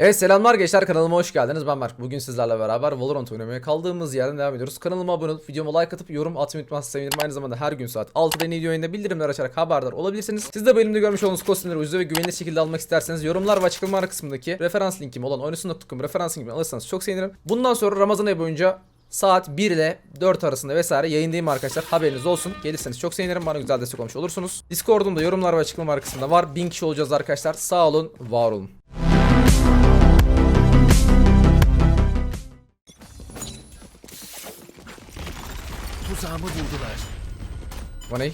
Evet selamlar gençler kanalıma hoş geldiniz. Ben Berk. Bugün sizlerle beraber Valorant oynamaya kaldığımız yerden devam ediyoruz. Kanalıma abone olup videoma like atıp yorum atmayı unutmazsanız sevinirim. Aynı zamanda her gün saat 6'da yeni video yayında bildirimler açarak haberdar olabilirsiniz. Siz de bu elimde görmüş olduğunuz kostümleri ucuz ve güvenilir şekilde almak isterseniz yorumlar ve açıklamalar kısmındaki referans linkim olan oynasun.com referans linkimi alırsanız çok sevinirim. Bundan sonra Ramazan ayı boyunca Saat 1 ile 4 arasında vesaire yayındayım arkadaşlar. Haberiniz olsun. Gelirseniz çok sevinirim. Bana güzel destek olmuş olursunuz. Discord'umda yorumlar ve açıklamalar kısmında var. 1000 kişi olacağız arkadaşlar. Sağ olun, var olun. Tuzağımı buldular. Vaney.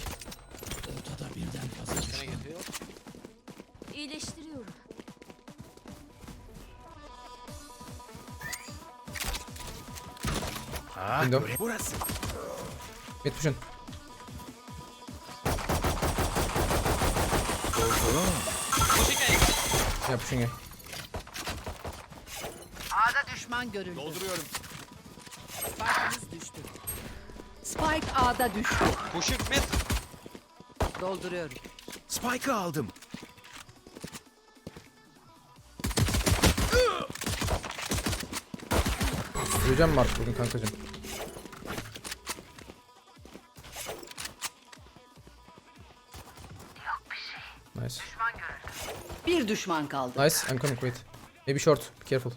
İyileştiriyorum. Ha, Window. göre- burası. Mid push'un. Ya push'un ya. Düşman görüldü. Dolduruyorum. Spike'ımız düştü. Spike A'da düştü. Pushing mid. Dolduruyorum. Spike'ı aldım. Süreceğim mi artık bugün kankacım? Nice. Bir düşman kaldı. Nice. I'm coming wait. Maybe short. Be careful.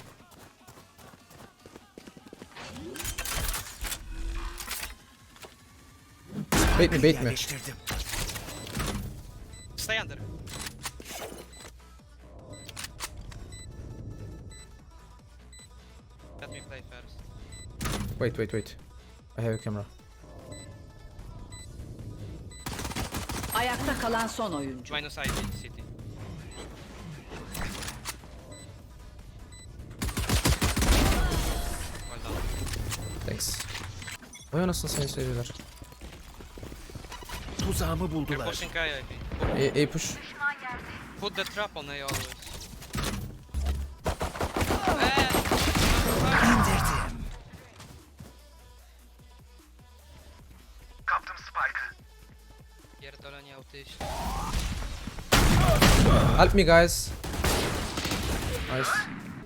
Bait me, bait me. Yerleştirdim. Stay under. Let me play first. Wait, wait, wait. I have a camera. Ayakta kalan son oyuncu. Minus ID city. Thanks. Vay anasını seni seviyorlar. Tuzağımı You're buldular. pushing A, I think. A, A push. Put the trap on A always. İndirdim. Pierdolenie autyś. Help me guys. Nice.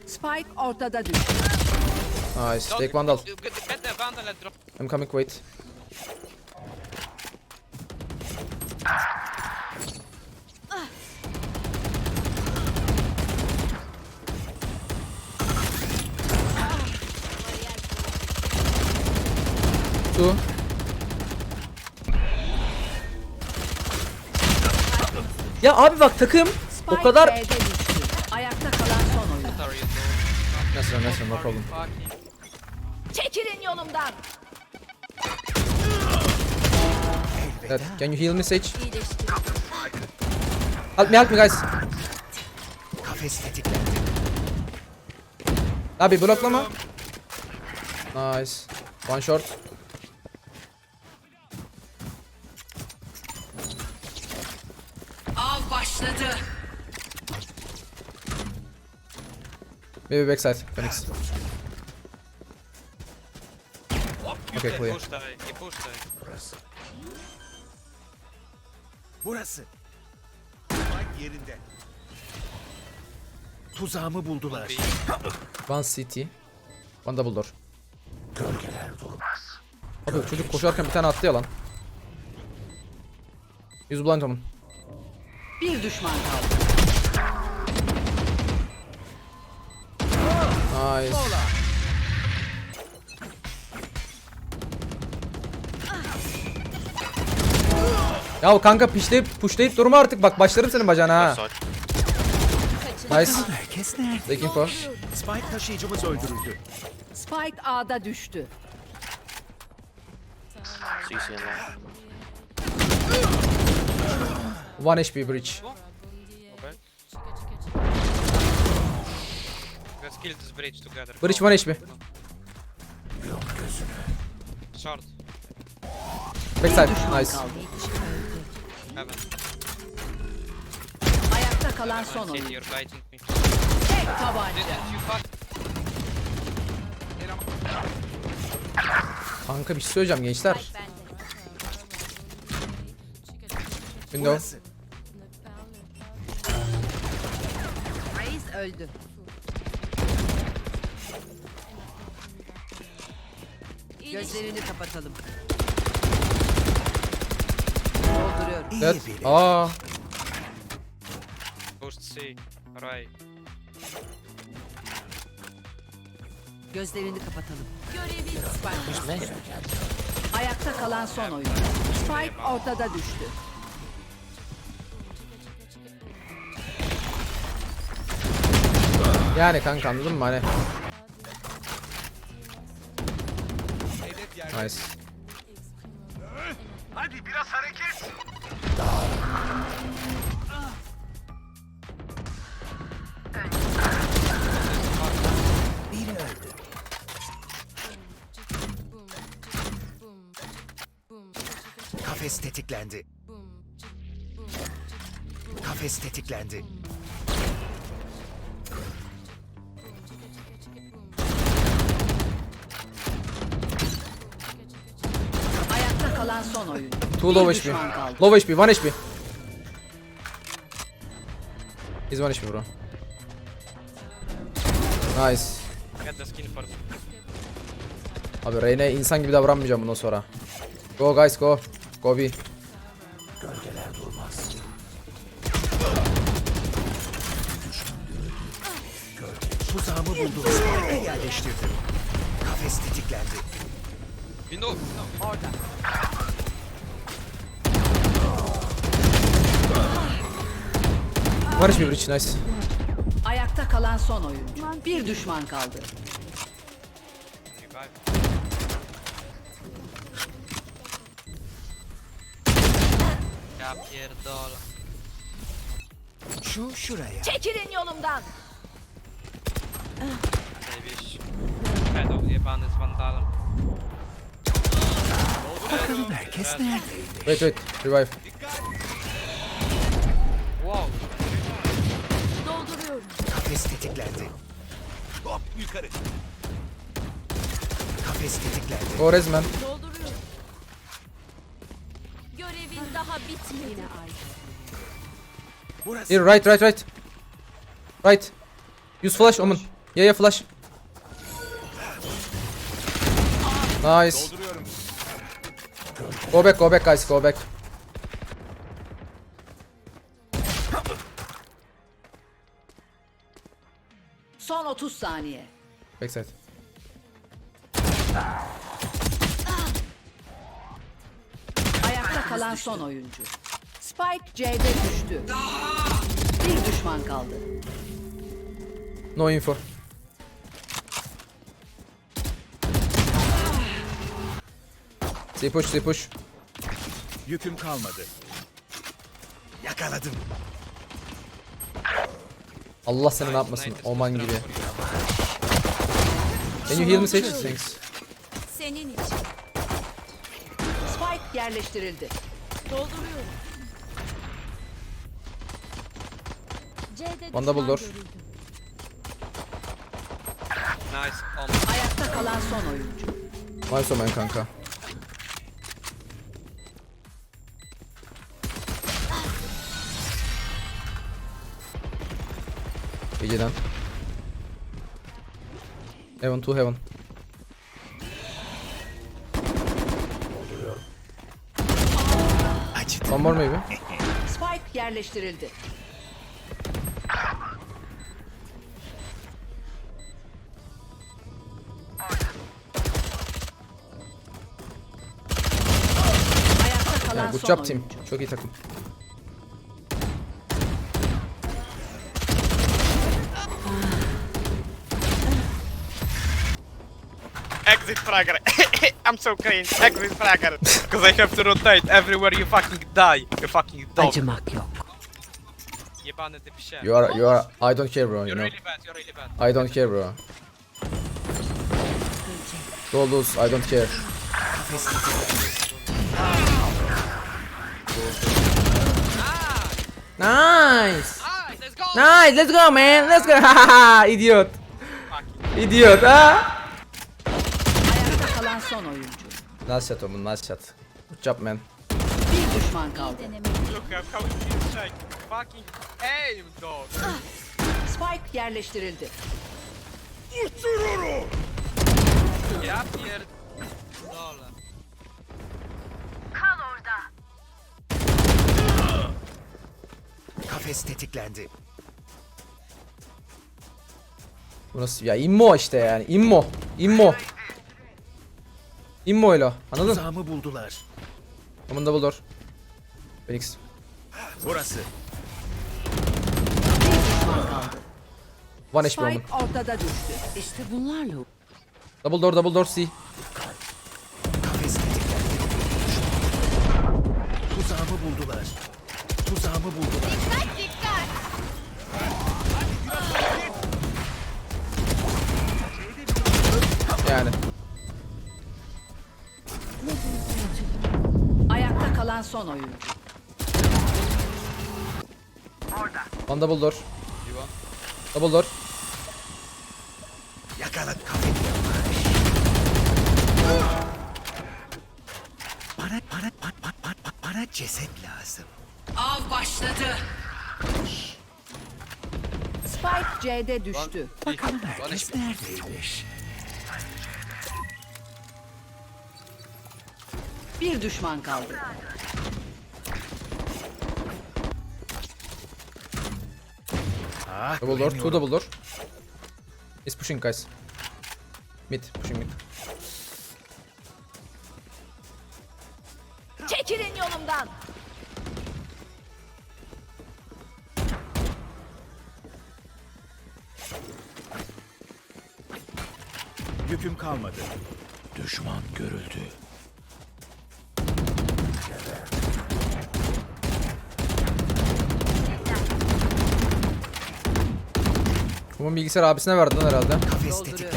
Spike ortada düştü. Nice. Take vandal. Get, get the vandal and drop. I'm coming, wait. Two. Ya abi bak takım o kadar. Ayakta kalan son doing? Nasıl nasıl no problem. Çekilin yolumdan. Dad, can you heal me Sage? Help me help me guys. Kafes tetiklendi. Abi bloklama. Nice. One short. Maybe backside. Phoenix. Okay, clear. push push. Burası. Spike yerinde. Tuzağımı buldular. One CT. One double door. Abi çocuk koşarken bir tane attı ya lan. Yüz blind omen. Bir düşman kaldı. Nice. Ya kanka pişleyip pushlayıp durma artık bak başlarım senin bacağına ha. Nice. Herkes nerede? Take info. Spike taşıyıcımız öldürüldü. Spike A'da düştü. One HP breach. Let's kill this bridge together. Go. one HP. Short. Backside. Nice. Heaven. Ayakta kalan son oyuncu. you're biting me. Tek tabanca. You fuck? Kanka bir şey söyleyeceğim gençler. Window. Reis öldü. Gözlerini kapatalım. Dolduruyorum. Biri. Aa. Boost C. Right. Gözlerini kapatalım. Spike. Ayakta kalan son oyuncu. Spike ortada düştü. Yani kanka anladın mı hani? Nice. Hadi biraz hareket. Kafes tetiklendi. Kafes tetiklendi. Two low HP. Low HP, 1 HP. He's 1 HP bro. Nice. Get the skin for Abi Reyne insan gibi davranmayacağım bundan sonra. Go guys go. Go B. Tuzağımı buldum. Yerleştirdim. Kafes tetiklendi. Window. Orada. Var HP bridge nice. Ayakta kalan son oyuncu. Bir düşman kaldı. Revive. Ja pierdolę. Şu şuraya. Çekilin yolumdan. Zajebiście. Pedał jebany z wandalem. Bakalım herkes neredeydi? Wait wait. Revive. Kafes tetiklendi. Hop yukarı. Kafes tetiklendi. Man. Dolduruyorum. Görevin daha bitmedi. Burası. Here right right right. Right. Use flash Omen. Yeah yeah flash. Nice. Go back go back guys go back. Son 30 saniye. Backside. Ayakta kalan son oyuncu. Spike C'de düştü. Bir düşman kaldı. No info. Push C push. Yüküm kalmadı. Yakaladım. Allah seni ne yapmasın Oman gibi. Can you heal me Sage? Thanks. Senin için. Spike yerleştirildi. Dolduruyorum. C'de One double düşman görüldü. Nice. Ayakta kalan son oyuncu. Nice Omen kanka. Geceden. Heaven to heaven. One more maybe. Spike yerleştirildi. Ayakta kalan Yeah, good son job team. oyuncu. Çok iyi takım. Exit fragger. I'm so cringe. Exit fragger. Because I have to rotate everywhere you fucking die. You fucking dog. Acımak yok. Jebany ty psie. You are you are I don't care bro, you You're know. really bad, you're really bad. I don't care bro. Go lose, I don't care. Nice. Ah, let's go! Nice, let's go man. Let's go. Hahaha, Idiot. Fucking Idiot ha. Ayakta kalan son oyuncu. Nice shot oğlum, nice shot. Good job man. Bir düşman kaldı. Look at how he shake. Fucking aim, dog. Spike yerleştirildi. Ja pierd... Kafes tetiklendi. Bu nasıl? Ya immo işte yani. immo. İmmo. İmmo ile. Anladın? Tuzağımı buldular. Aman double door. Phoenix. Burası. One HP onun. Spike ortada düştü. İşte bunlarla Double door double door C. Tuzağımı buldular. Tuzağımı buldular. Yani. Kalan son oyuncu. One double door. Double door. Yakala kafes. Bana, bana, bana, bana, bana, bana ceset lazım. Av başladı. Spike C'de düştü. Bakalım herkes neredeymiş? Bir düşman kaldı. Ah, Double door. Two double door. He's pushing guys. Mid. Pushing mid. Çekilin yolumdan. Yüküm kalmadı. Düşman görüldü. Bunun bilgisayar abisine verdin lan herhalde. Kafes. Tertemiz.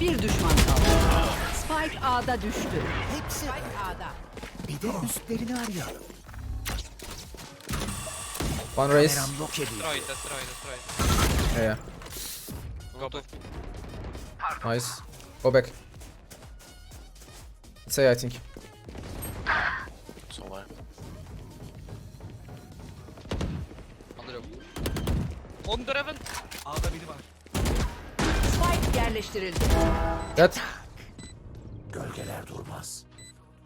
Bir düşman kaldı. Spike A'da düştü. Hepsi Spike A'da. bir de üstlerini arayalım. One race. Meram yok edildi. Destroy, destroy, destroy. Yeah. Go to Nice. Go back. A I think. On the Raven. Spike yerleştirildi. Dead. Gölgeler durmaz.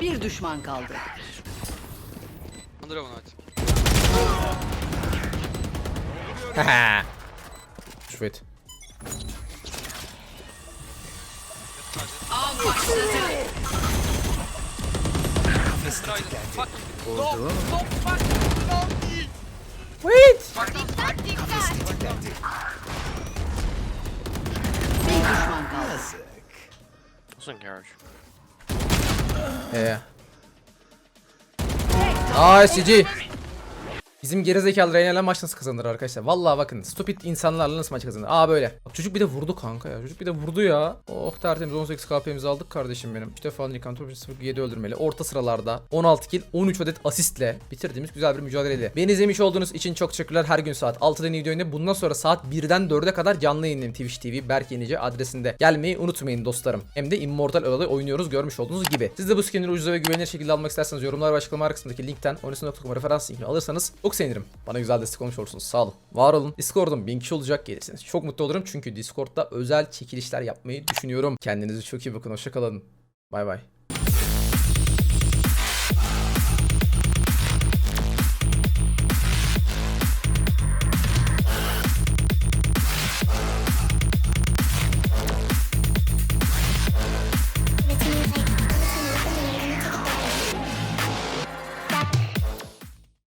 Bir düşman kaldı. The Raven evet. Haha. Wait. Av başladı. Tetiklendi. Oldu. Stop fucking no me. Wait. Kafes tetiklendi. Bir düşman kaldı. Yazık. Yeah. Nice GG. Bizim gerizekalı Reyna'yla maç nasıl kazanır arkadaşlar? Vallahi bakın stupid insanlarla nasıl maç kazanır? Aa böyle. Bak, çocuk bir de vurdu kanka ya. Çocuk bir de vurdu ya. Oh tertemiz 18 KP'mizi aldık kardeşim benim. 3 defa Likantrop 7 öldürmeli. Orta sıralarda 16 kill 13 adet asistle bitirdiğimiz güzel bir mücadeleydi. Beni izlemiş olduğunuz için çok teşekkürler. Her gün saat 6'da yeni video yayında. Bundan sonra saat 1'den 4'e kadar canlı yayınlayayım Twitch TV Berk Yenici adresinde. Gelmeyi unutmayın dostlarım. Hem de Immortal Aralı oynuyoruz görmüş olduğunuz gibi. Siz de bu skinleri ucuza ve güvenilir şekilde almak isterseniz yorumlar ve açıklama kısmındaki linkten oynasın.com referans linkini alırsanız çok sevinirim. Bana güzel destek olmuş olursunuz. Sağ olun. Var olun. Discord'um 1000 kişi olacak gelirsiniz. Çok mutlu olurum çünkü Discord'da özel çekilişler yapmayı düşünüyorum. Kendinize çok iyi bakın. Hoşçakalın. Bay bay.